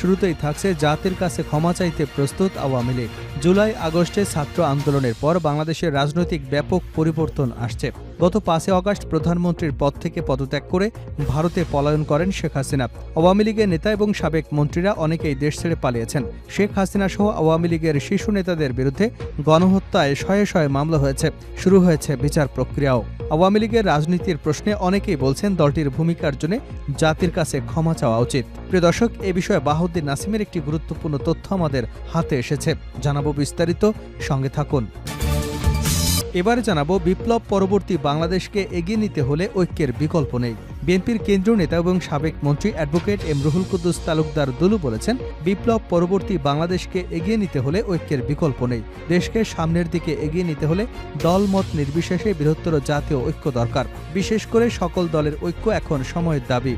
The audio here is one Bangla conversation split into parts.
শুরুতেই থাকছে জাতির কাছে ক্ষমা চাইতে প্রস্তুত আওয়ামী লীগ। জুলাই আগস্টে ছাত্র আন্দোলনের পর বাংলাদেশের রাজনৈতিক ব্যাপক পরিবর্তন আসছে। গত পাঁচই আগস্ট প্রধানমন্ত্রীর পদ থেকে পদত্যাগ করে ভারতে পলায়ন করেন শেখ হাসিনা। আওয়ামী লীগের নেতা এবং সাবেক মন্ত্রীরা অনেকেই দেশ ছেড়ে পালিয়েছেন। শেখ হাসিনা সহ আওয়ামী লীগের শীর্ষ নেতাদের বিরুদ্ধে গণহত্যায় শয়ে শয়ে মামলা হয়েছে। শুরু হয়েছে বিচার প্রক্রিয়াও। আওয়ামী লীগের রাজনীতির প্রশ্নে অনেকেই বলছেন দলটির ভূমিকার জন্য জাতির কাছে ক্ষমা চাওয়া উচিত। প্রিয় দর্শক, এ বিষয়ে বাহুদ্দিন নাসিমের একটি গুরুত্বপূর্ণ তথ্য আমাদের হাতে এসেছে। জানাব বিস্তারিত, সঙ্গে থাকুন। এবারে জানাব বিপ্লব পরবর্তী বাংলাদেশকে এগিয়ে নিতে হলে ঐক্যের বিকল্প নেই। বিএনপির কেন্দ্রীয় নেতা এবং সাবেক মন্ত্রী অ্যাডভোকেট এম রুহুল কুদ্দুস তালুকদার দুলু বলেছেন, বিপ্লব পরবর্তী বাংলাদেশকে এগিয়ে নিতে হলে ঐক্যের বিকল্প নেই। দেশকে সামনের দিকে এগিয়ে নিতে হলে দলমত নির্বিশেষে বৃহত্তর জাতীয় ঐক্য দরকার। বিশেষ করে সকল দলের ঐক্য এখন সময়ের দাবি।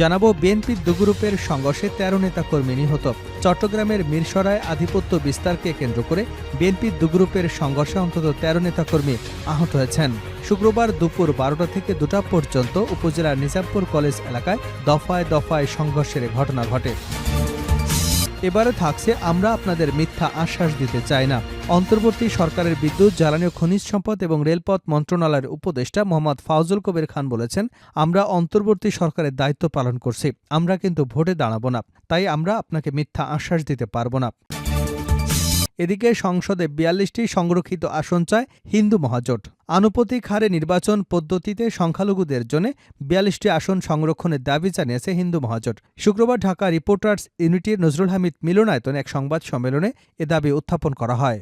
জানাব বিএনপির দুগ্রুপের সংঘর্ষে তেরো নেতাকর্মী নিহত। চট্টগ্রামের মিরসরায় আধিপত্য বিস্তারকে কেন্দ্র করে বিএনপির দুগ্রুপের সংঘর্ষে অন্তত তেরো নেতাকর্মী আহত হয়েছেন। শুক্রবার দুপুর বারোটা থেকে দুটা পর্যন্ত উপজেলার নিজামপুর কলেজ এলাকায় দফায় দফায় সংঘর্ষের ঘটনা ঘটে। এবারে থাকছে আমরা আপনাদের মিথ্যা আশ্বাস দিতে চাই না। অন্তর্বর্তী সরকারের বিদ্যুৎ, জ্বালানি ও খনিজ সম্পদ এবং রেলপথ মন্ত্রণালয়ের উপদেষ্টা মোহাম্মদ ফাউজুল কবির খান বলেছেন, আমরা অন্তর্বর্তী সরকারের দায়িত্ব পালন করছি। আমরা কিন্তু ভোটে দাঁড়াবো না। তাই আমরা আপনাকে মিথ্যা আশ্বাস দিতে পারব না। এদিকে সংসদে বিয়াল্লিশটি সংরক্ষিত আসন চায় হিন্দু মহাজোট। আনুপতিক হারে নির্বাচন পদ্ধতিতে সংখ্যালঘুদের জন্য বিয়াল্লিশটি আসন সংরক্ষণের দাবি জানিয়েছে হিন্দু মহাজোট। শুক্রবার ঢাকা রিপোর্টার্স ইউনিটির নজরুল হামিদ মিলনায়তনে এক সংবাদ সম্মেলনে এ দাবি উত্থাপন করা হয়।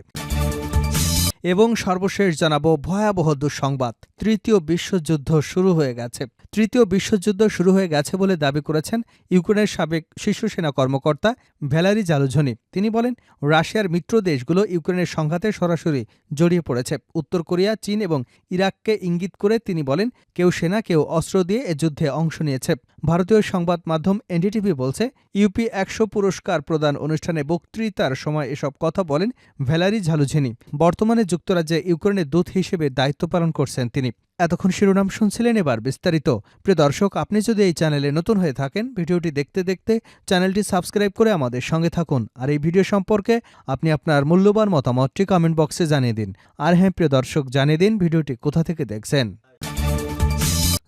এবং সর্বশেষ জানাব ভয়াবহ দুঃসংবাদ। তৃতীয় বিশ্বযুদ্ধ শুরু হয়ে গেছে। তৃতীয় বিশ্বযুদ্ধ শুরু হয়ে গেছে বলে দাবি করেছেন ইউক্রেনের সাবেক শীর্ষ সেনা কর্মকর্তা ভ্যালারি জালুঝনি। তিনি বলেন, রাশিয়ার মিত্র দেশগুলো ইউক্রেনের সংঘাতে সরাসরি জড়িয়ে পড়েছে। উত্তর কোরিয়া, চীন এবং ইরাককে ইঙ্গিত করে তিনি বলেন, কেউ সেনা, কেউ অস্ত্র দিয়ে এ যুদ্ধে অংশ নিয়েছে। ভারতীয় সংবাদ মাধ্যম এনডিটিভি বলছে, ইউপি একশো পুরস্কার প্রদান অনুষ্ঠানে বক্তৃতার সময় এসব কথা বলেন ভ্যালারি ঝালুঝিনি। বর্তমানে যুক্তরাজ্যে ইউক্রেনের দূত হিসেবে দায়িত্ব পালন করছেন তিনি। এতক্ষণ শিরোনাম শুনছিলেন এবার বিস্তারিত। প্রিয় দর্শক, আপনি যদি এই চ্যানেলে নতুন হয়ে থাকেন, ভিডিওটি দেখতে দেখতে চ্যানেলটি সাবস্ক্রাইব করে আমাদের সঙ্গে থাকুন। আর এই ভিডিও সম্পর্কে আপনি আপনার মূল্যবান মতামতটি কমেন্ট বক্সে জানিয়ে দিন। আর হ্যাঁ প্রিয় দর্শক, জানিয়ে দিন ভিডিওটি কোথা থেকে দেখছেন।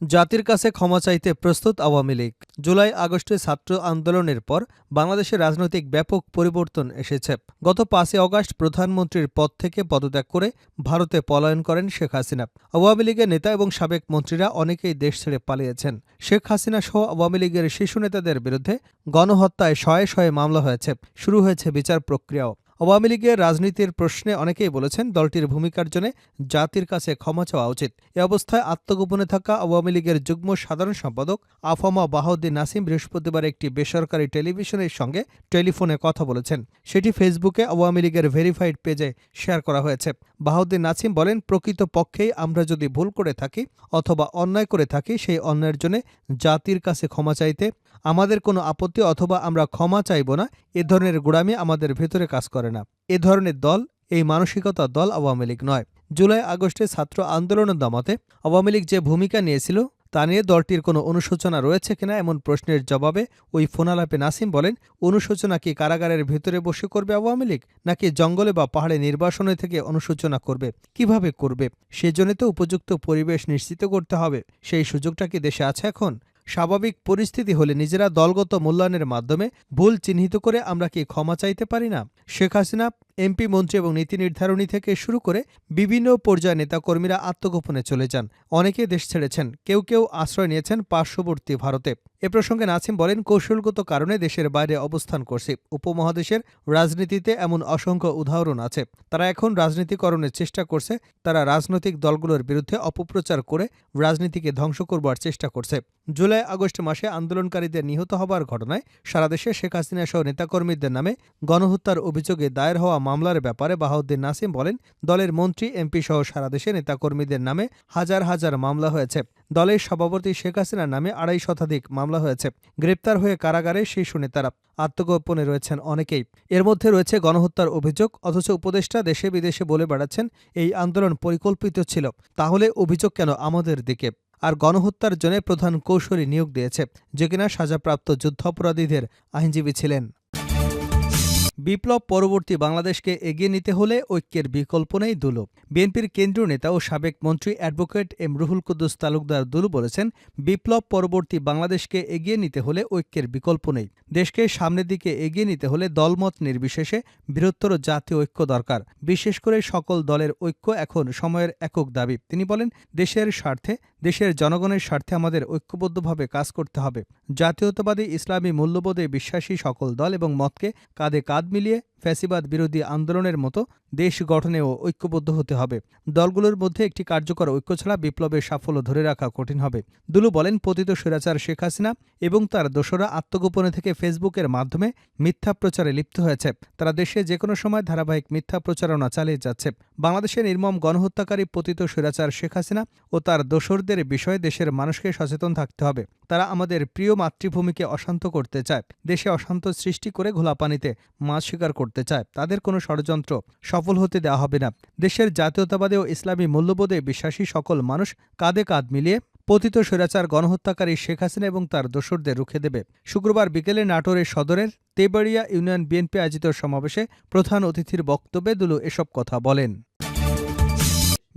জাতির কাছে ক্ষমা চাইতে প্রস্তুত আওয়ামী লীগ। জুলাই, আগস্টে ছাত্র আন্দোলনের পর বাংলাদেশের রাজনৈতিক ব্যাপক পরিবর্তন এসেছে। গত পাঁচই অগাস্ট প্রধানমন্ত্রীর পদ থেকে পদত্যাগ করে ভারতে পলায়ন করেন শেখ হাসিনা। আওয়ামী লীগের নেতা এবং সাবেক মন্ত্রীরা অনেকেই দেশ ছেড়ে পালিয়েছেন। শেখ হাসিনা সহ আওয়ামী লীগের শীর্ষ নেতাদের বিরুদ্ধে গণহত্যায় শয়ে শয়ে মামলা হয়েছে। শুরু হয়েছে বিচার প্রক্রিয়াও। আওয়ামী লীগের রাজনীতির প্রশ্নে অনেকেই বলেছেন দলটির ভূমিকার জন্য জাতির কাছে ক্ষমা চাওয়া উচিত। এ অবস্থায় আত্মগোপনে থাকা আওয়ামী লীগের যুগ্ম সাধারণ সম্পাদক আফামা বাহাউদ্দিন নাসিম বৃহস্পতিবার একটি বেসরকারি টেলিভিশনের সঙ্গে টেলিফোনে কথা বলেছেন। সেটি ফেসবুকে আওয়ামী লীগের ভেরিফাইড পেজে শেয়ার করা হয়েছে। বাহাউদ্দিন নাসিম বলেন প্রকৃত পক্ষেই আমরা যদি ভুল করে থাকি অথবা অন্যায় করে থাকি, সেই অন্যায়ের জন্য জাতির কাছে ক্ষমা চাইতে আমাদের কোনো আপত্তি অথবা আমরা ক্ষমা চাইব না, এ ধরনের গোড়ামি আমাদের ভেতরে কাজ করে না। এ ধরনের দল এই মানসিকতা দল আওয়ামী লীগ নয়। জুলাই আগস্টে ছাত্র আন্দোলনের দমাতে আওয়ামী লীগ যে ভূমিকা নিয়েছিল, তা নিয়ে দলটির কোনো অনুশোচনা রয়েছে কিনা এমন প্রশ্নের জবাবে ওই ফোনালাপে নাসিম বলেন, অনুশোচনা কি কারাগারের ভেতরে বসে করবে আওয়ামী লীগ, নাকি জঙ্গলে বা পাহাড়ে নির্বাসনে থেকে অনুশোচনা করবে? কীভাবে করবে? সেজন্য তো উপযুক্ত পরিবেশ নিশ্চিত করতে হবে। সেই সুযোগটা কি দেশে আছে এখন? স্বাভাবিক পরিস্থিতি হলে নিজেরা দলগত মূল্যায়নের মাধ্যমে ভুল চিহ্নিত করে আমরা কি ক্ষমা চাইতে পারি না? শেখ হাসিনা এমপি মন্ত্রী এবং নীতি নির্ধারণী থেকে শুরু করে বিভিন্ন পর্যায়ে নেতাকর্মীরা আত্মগোপনে চলে যান। অনেকে দেশ ছেড়েছেন, কেউ কেউ আশ্রয় নিয়েছেন পার্শ্ববর্তী ভারতে। এ প্রসঙ্গে নাসিম বলেন, কৌশলগত কারণে দেশের বাইরে অবস্থান করছে। উপমহাদেশের রাজনীতিতে এমন অসংখ্য উদাহরণ আছে। তারা এখন রাজনীতিকরণের চেষ্টা করছে। তারা রাজনৈতিক দলগুলোর বিরুদ্ধে অপপ্রচার করে রাজনীতিকে ধ্বংস করবার চেষ্টা করছে। জুলাই, আগস্ট মাসে আন্দোলনকারীদের নিহত হবার ঘটনায় সারা দেশে শেখ হাসিনা সহ নেতাকর্মীদের নামে গণহত্যার অভিযোগে দায়ের হওয়া মামলার ব্যাপারে বাহাউদ্দিন নাসিম বলেন, দলের মন্ত্রী এমপি সহ সারা দেশে নেতাকর্মীদের নামে হাজার হাজার মামলা হয়েছে। দলের সভাপতি শেখ হাসিনার নামে আড়াই শতাধিক মামলা হয়েছে। গ্রেপ্তার হয়ে কারাগারে শীর্ষ নেতারা আত্মগোপনে রয়েছেন অনেকেই। এর মধ্যে রয়েছে গণহত্যার অভিযোগ, অথচ উপদেষ্টা দেশে বিদেশে বলে বেড়াচ্ছেন, এই আন্দোলন পরিকল্পিত ছিল। তাহলে অভিযোগ কেন আমাদের দিকে? আর গণহত্যার জন্য প্রধান কৌশলী নিয়োগ দিয়েছে, যে কিনা সাজাপ্রাপ্ত যুদ্ধাপরাধীদের আইনজীবী ছিলেন। বিপ্লব পরবর্তী বাংলাদেশকে এগিয়ে নিতে হলে ঐক্যের বিকল্প নেই দুলো বিএনপির কেন্দ্রীয় নেতা ও সাবেক মন্ত্রী অ্যাডভোকেট এম রুহুল কুদ্দুস তালুকদার দুলু বলেছেন, বিপ্লব পরবর্তী বাংলাদেশকে এগিয়ে নিতে হলে ঐক্যের বিকল্প নেই। দেশকে সামনের দিকে এগিয়ে নিতে হলে দলমত নির্বিশেষে বৃহত্তর জাতীয় ঐক্য দরকার। বিশেষ করে সকল দলের ঐক্য এখন সময়ের একক দাবি। তিনি বলেন, দেশের স্বার্থে দেশের জনগণের স্বার্থে আমাদের ঐক্যবদ্ধভাবে কাজ করতে হবে। জাতীয়তাবাদী ইসলামী মূল্যবোধে বিশ্বাসী সকল দল এবং মতকে কাঁধে কাঁধ মিলিয়ে ফ্যাসিবাদ বিরোধী আন্দোলনের মতো দেশ গঠনেও ঐক্যবদ্ধ হতে হবে। দলগুলোর মধ্যে একটি কার্যকর ঐক্য ছাড়া বিপ্লবের সাফল্য ধরে রাখা কঠিন হবে। দুলু বলেন, পতিত স্বৈরাচার শেখ হাসিনা এবং তার দোসরা আত্মগোপনে থেকে ফেসবুকের মাধ্যমে মিথ্যা প্রচারে লিপ্ত হয়েছে। তারা দেশে যে কোনো সময় ধারাবাহিক মিথ্যা প্রচারণা চালিয়ে যাচ্ছে। বাংলাদেশে নির্মম গণহত্যাকারী পতিত স্বৈরাচার শেখ হাসিনা ও তার দোসরদের বিষয়ে দেশের মানুষকে সচেতন থাকতে হবে। তারা আমাদের প্রিয় মাতৃভূমিকে অশান্ত করতে চায়। দেশে অশান্ত সৃষ্টি করে ঘোলাপানিতে মাছ শিকার চায়, তাদের কোনো ষড়যন্ত্র সফল হতে দেওয়া হবে না। দেশের জাতীয়তাবাদে ও ইসলামী মূল্যবোধে বিশ্বাসী সকল মানুষ কাঁধে কাঁধ মিলিয়ে পতিত স্বৈরাচার, গণহত্যাকারী শেখ হাসিনা এবং তার দোসরদের রুখে দেবে। শুক্রবার বিকেলে নাটোরের সদরের তেবাড়িয়া ইউনিয়ন বিএনপি আয়োজিত সমাবেশে প্রধান অতিথির বক্তব্যে দুলু এসব কথা বলেন।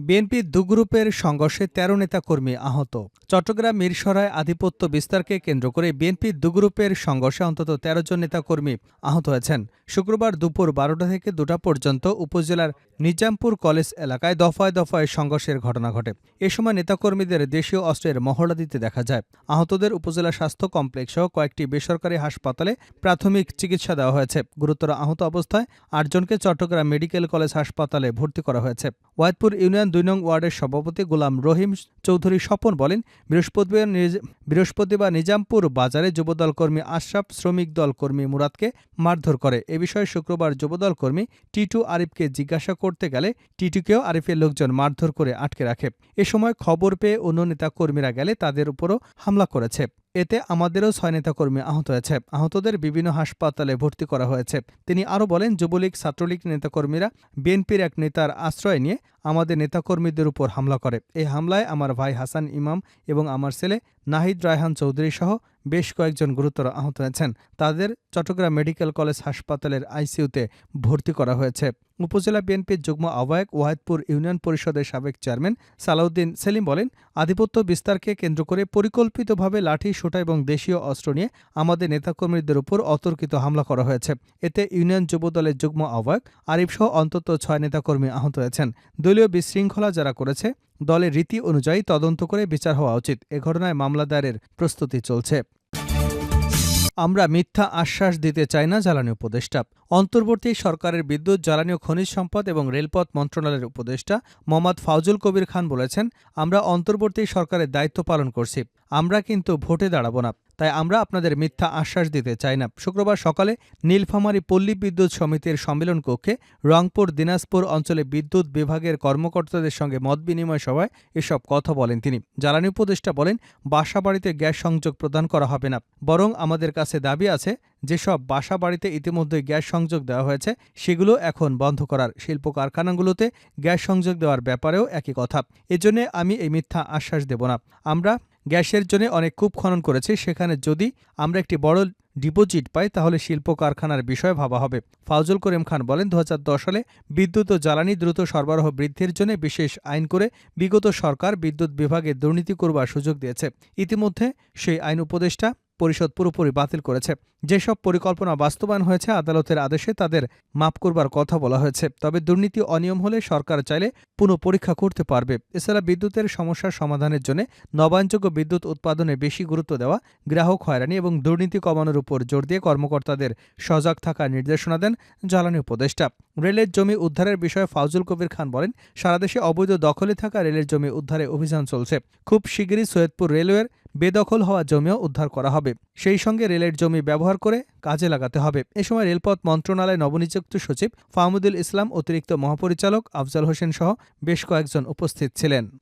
বিএনপি দু গ্রুপের সংঘর্ষে তেরো নেতাকর্মী আহত। চট্টগ্রাম মিরসরায় আধিপত্য বিস্তারকে কেন্দ্র করে বিএনপি দু গ্রুপের সংঘর্ষে অন্তত তেরো জন নেতাকর্মী আহত হয়েছেন। শুক্রবার দুপুর বারোটা থেকে দুটা পর্যন্ত উপজেলার নিজামপুর কলেজ এলাকায় দফায় দফায় সংঘর্ষের ঘটনা ঘটে। এ সময় নেতাকর্মীদের দেশীয় অস্ত্রের মহড়া দিতে দেখা যায়। আহতদের উপজেলা স্বাস্থ্য কমপ্লেক্স সহ কয়েকটি বেসরকারি হাসপাতালে প্রাথমিক চিকিৎসা দেওয়া হয়েছে। গুরুতর আহত অবস্থায় আটজনকে চট্টগ্রাম মেডিকেল কলেজ হাসপাতালে ভর্তি করা হয়েছে। ওয়াইদপুর ইউনিয়ন দুই নং ওয়ার্ডের সভাপতি গোলাম রহিম চৌধুরী স্বপন বলেন, বৃহস্পতিবার বৃহস্পতিবার নিজামপুর বাজারে যুবদল কর্মী আশরাফ, শ্রমিক দল কর্মী মুরাদকে মারধর করে। এ বিষয়ে শুক্রবার যুবদল কর্মী টিটু আরিফকে জিজ্ঞাসা করতে গেলে টিটুকেও আরিফের লোকজন মারধর করে আটকে রাখে। এ সময় খবর পেয়ে অন্য নেতা কর্মীরা গেলে তাদের উপরও হামলা করেছে। এতে আমাদেরও ছয় নেতাকর্মী আহত হয়েছে। আহতদের বিভিন্ন হাসপাতালে ভর্তি করা হয়েছে। তিনি আরও বলেন, যুবলীগ, ছাত্রলীগ নেতাকর্মীরা বিএনপির এক নেতার আশ্রয় নিয়ে আমাদের নেতাকর্মীদের উপর হামলা করে। এই হামলায় আমার ভাই হাসান ইমাম এবং আমার ছেলে নাহিদ রায়হান চৌধুরী সহ বেশ কয়েকজন গুরুতর আহত হয়েছেন। তাদের চট্টগ্রাম মেডিকেল কলেজ হাসপাতালের আইসিইউতে ভর্তি করা হয়েছে। উপজেলা বিএনপির যুগ্ম আহ্বায়ক ওয়াহেদপুর ইউনিয়ন পরিষদের সাবেক চেয়ারম্যান সালাউদ্দিন সেলিম বলেন, আধিপত্য বিস্তারকে কেন্দ্র করে পরিকল্পিতভাবে লাঠি, সোটা এবং দেশীয় অস্ত্র নিয়ে আমাদের নেতাকর্মীদের উপর অতর্কিত হামলা করা হয়েছে। এতে ইউনিয়ন যুবদলের যুগ্ম আহ্বায়ক আরিফসহ অন্তত ছয় নেতাকর্মী আহত হয়েছেন। দলীয় বিশৃঙ্খলা যারা করেছে, দলের রীতি অনুযায়ী তদন্ত করে বিচার হওয়া উচিত। এ ঘটনায় মামলা দায়েরের প্রস্তুতি চলছে। আমরা মিথ্যা আশ্বাস দিতে চাই না জ্বালানি উপদেষ্টা। অন্তর্বর্তী সরকারের বিদ্যুৎ, জ্বালানি ও খনিজ সম্পদ এবং রেলপথ মন্ত্রণালয়ের উপদেষ্টা মোহাম্মদ ফাউজুল কবির খান বলেছেন, আমরা অন্তর্বর্তী সরকারের দায়িত্ব পালন করছি। আমরা কিন্তু ভোটে দাঁড়াবো না। তাই আমরা আপনাদের মিথ্যা আশ্বাস দিতে চাই না। শুক্রবার সকালে নীলফামারী পল্লী বিদ্যুৎ সমিতির সম্মেলন কক্ষে রংপুর, দিনাজপুর অঞ্চলে বিদ্যুৎ বিভাগের কর্মকর্তাদের সঙ্গে মত বিনিময় সভায় এসব কথা বলেন তিনি। জ্বালানি উপদেষ্টা বলেন, বাসা বাড়িতে গ্যাস সংযোগ প্রদান করা হবে না। বরং আমাদের কাছে দাবি আছে যেসব বাসা বাড়িতে ইতিমধ্যে গ্যাস সংযোগ দেওয়া হয়েছে, সেগুলো এখন বন্ধ করার শিল্প কারখানাগুলোতে গ্যাস সংযোগ দেওয়ার ব্যাপারেও একই কথা। এজন্য আমি এই মিথ্যা আশ্বাস দেব না। আমরা গ্যাসের জন্য অনেক কূপ খনন করেছি, সেখানে যদি আমরা একটি বড় ডিপোজিট পাই, তাহলে শিল্প কারখানার বিষয়ে ভাবা হবে। ফাউজুল করিম খান বলেন, দু হাজার দশ সালে বিদ্যুৎ ও জ্বালানি দ্রুত সরবরাহ বৃদ্ধির জন্য বিশেষ আইন করে বিগত সরকার বিদ্যুৎ বিভাগে দুর্নীতি করবার সুযোগ দিয়েছে। ইতিমধ্যে সেই আইন উপদেষ্টা পরিষদ পুরোপুরি বাতিল করেছে। যেসব পরিকল্পনা বাস্তবায়ন হয়েছে, আদালতের আদেশে তাদের মাপ করবার কথা বলা হয়েছে। তবে দুর্নীতি অনিয়ম হলে সরকার চাইলে পুনঃ পরীক্ষা করতে পারবে। এছাড়া বিদ্যুতের সমস্যার সমাধানের জন্য নবায়নযোগ্য বিদ্যুৎ উৎপাদনে বেশি গুরুত্ব দেওয়া, গ্রাহক হয়রানি এবং দুর্নীতি কমানোর উপর জোর দিয়ে কর্মকর্তাদের সজাগ থাকার নির্দেশনা দেন জ্বালানি উপদেষ্টা। রেলের জমি উদ্ধারের বিষয়ে ফাউজুল কবির খান বলেন, সারা দেশে অবৈধ দখলে থাকা রেলের জমি উদ্ধারে অভিযান চলছে। খুব শিগগিরই সৈয়দপুর রেলওয়ের বেদখল হওয়া জমিও উদ্ধার করা হবে। সেই সঙ্গে রেলের জমি ব্যবহার করে কাজে লাগাতে হবে। এ সময় রেলপথ মন্ত্রণালয় নবনিযুক্ত সচিব ফাহমুদুল ইসলাম অতিরিক্ত মহাপরিচালক আফজাল হোসেন সহ বেশ কয়েকজন উপস্থিত ছিলেন।